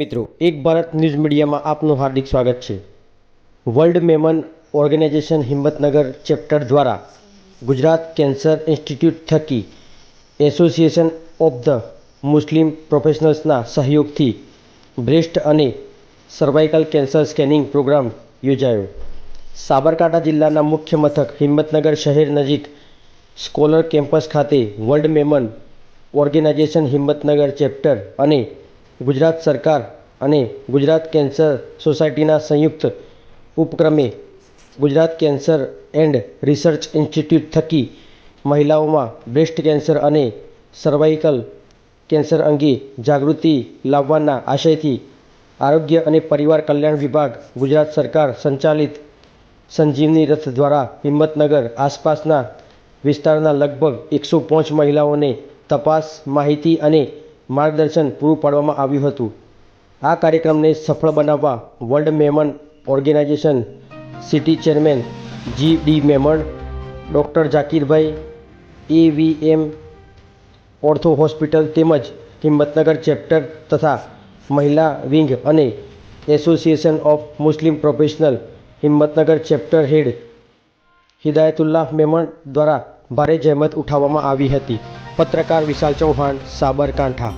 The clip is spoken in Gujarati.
મિત્રો, એક ભારત ન્યૂઝ મીડિયામાં આપનું હાર્દિક સ્વાગત છે. World Memon organisation Himmatnagar chapter દ્વારા ગુજરાત કેન્સર ઇન્સ્ટિટ્યૂટ થકી એસોસિએશન ઓફ ધ મુસ્લિમ પ્રોફેશનલ્સના સહયોગથી બ્રેસ્ટ અને સર્વાઇકલ કેન્સર સ્કેનિંગ પ્રોગ્રામ યોજાયો. સાબરકાંઠા જિલ્લાના મુખ્ય મથક હિંમતનગર શહેર નજીક સ્કોલર કેમ્પસ ખાતે world Memon organisation Himmatnagar chapter અને ગુજરાત સરકાર અને ગુજરાત કેન્સર સોસાયટીના સંયુક્ત ઉપક્રમે Gujarat cancer and research institute થકી મહિલાઓમાં બ્રેસ્ટ કેન્સર અને સર્વાઇકલ કેન્સર અંગે જાગૃતિ લાવવાના આશયથી આરોગ્ય અને પરિવાર કલ્યાણ વિભાગ ગુજરાત સરકાર સંચાલિત સંજીવની રથ દ્વારા હિંમતનગર આસપાસના વિસ્તારના લગભગ એકસો પાંચ મહિલાઓને તપાસ માહિતી અને માર્ગદર્શન પૂરું પાડવામાં આવ્યું હતું. આ કાર્યક્રમને સફળ બનાવવા world Memon organisation city chairman G D Memon, doctor Zakirbhai AVM ortho hospital તેમજ હિંમતનગર ચેપ્ટર તથા મહિલા વિંગ અને association of Muslim professional Himmatnagar chapter head Hidayatullah Memon દ્વારા ભારે જહેમત ઉઠાવવામાં આવી હતી. પત્રકાર વિશાલ ચૌહાણ સાબરકાંઠા.